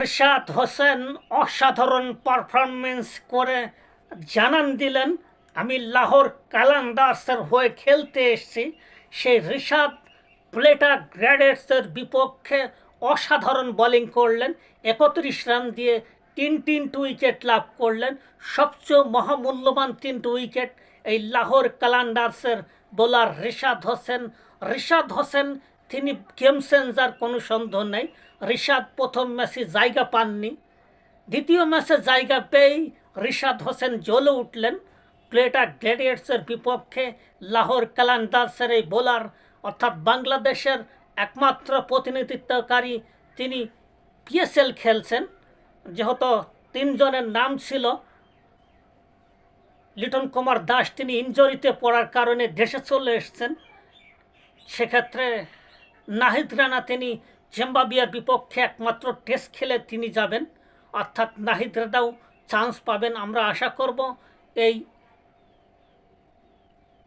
রিশাদ হোসেন অসাধারণ পারফরমেন্স করে জানান দিলেন, আমি লাহোর কালান্দার্সের হয়ে খেলতে এসেছি। সেই রিশাদ প্লেটা গ্র্যাডেটসের বিপক্ষে অসাধারণ বোলিং করলেন, একত্রিশ রান দিয়ে তিন তিনটে উইকেট লাভ করলেন। সবচেয়ে মহামূল্যবান তিনটে উইকেট এই লাহোর কালান্ডার্সের বোলার রিশাদ হোসেন। রিশাদ হোসেন তিনি গেম সেন্সার কোনো সন্দেহ নেই। রিশাদ প্রথম ম্যাচে জায়গা পাননি। দ্বিতীয় ম্যাচে জায়গা পেয়েই রিশাদ হোসেন জ্বলে উঠলেন। প্লেটা গ্ল্যাডিয়েটসের বিপক্ষে লাহোর কালান্দার্সের এই বোলার, অর্থাৎ বাংলাদেশের একমাত্র প্রতিনিধিত্বকারী, তিনি পিএসএল খেলছেন। যেহেতু তিনজনের নাম ছিল, লিটন কুমার দাস তিনি ইঞ্জরিতে পড়ার কারণে দেশে চলে এসছেন। সেক্ষেত্রে নাহিদ রানা, তিনি জিম্বাবিয়ার বিপক্ষে একমাত্র টেস্ট খেলে তিনি যাবেন। অর্থাৎ নাহিদ রানাও চান্স পাবেন। আমরা আশা করব এই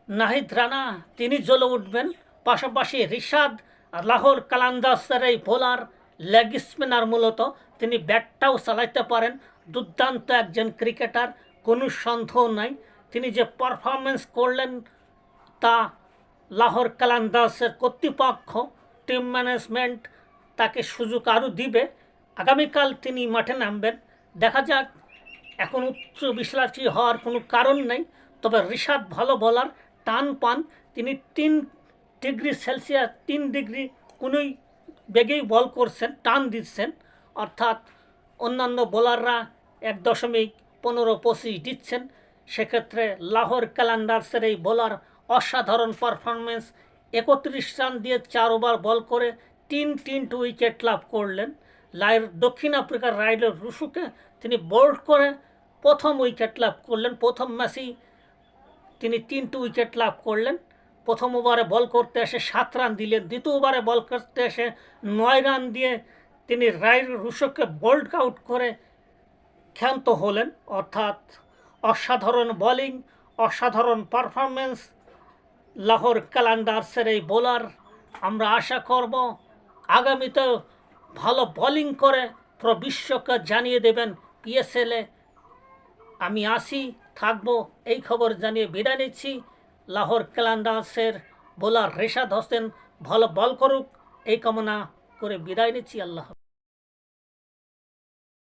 নাহিদ রানা, তিনি জ্বলে উঠবেন। পাশাপাশি রিশাদ লাহোর কালান্দাসের এই বোলার লেগ স্পিনার মূলত। তিনি ব্যাটটাও চালাইতে পারেন। দুর্দান্ত একজন ক্রিকেটার, কোনো সন্দেহ নাই। তিনি যে পারফরমেন্স করলেন তা লাহোর কালান্দাসের কর্তৃপক্ষ টিম ম্যানেজমেন্ট তাকে সুযোগ আরও দিবে। আগামীকাল তিনি মাঠে নামবেন। দেখা যাক, এখন উচ্চ বিশ্বাসী হওয়ার কোনো কারণ নেই, তবে ঋষাদ ভালো বলার টান পান। তিনি তিন ডিগ্রি সেলসিয়াস, তিন ডিগ্রি কোনোই বেগেই বল করছেন, টান দিচ্ছেন। অর্থাৎ অন্যান্য বোলাররা এক দশমিক পনেরো পঁচিশ দিচ্ছেন। সেক্ষেত্রে লাহোর ক্যালেন্ডার্সের এই বোলার অসাধারণ পারফরমেন্স একত্রিশ রান দিয়ে চার ওভার বল করে তিন তিনটে উইকেট লাভ করলেন। লাইর দক্ষিণ আফ্রিকার রাইডার রুসুকে তিনি বোল্ড করে প্রথম উইকেট লাভ করলেন। প্রথম ম্যাচেই তিনি তিনটে উইকেট লাভ করলেন। প্রথম ওভারে বল করতে এসে সাত রান দিলেন। দ্বিতীয় ওভারে বল করতে এসে নয় রান দিয়ে তিনি রাইড রুশোকে বোল্ড আউট করে ক্ষান্ত হলেন। অর্থাৎ অসাধারণ বোলিং, অসাধারণ পারফরমেন্স লাহোর ক্যালেন্ডার্সের এই বোলার। আমরা আশা করব আগামীতে ভালো বোলিং করে পুরো বিশ্বকে জানিয়ে দেবেন পিএসএলে আমি আসি, থাকব, এই খবর জানিয়ে বিদায় নিচ্ছি। লাহোর ক্যালেন্ডার্সের বোলার রেশাদ হোসেন ভালো বল করুক, এই কামনা করে বিদায় নিচ্ছি। আল্লাহ।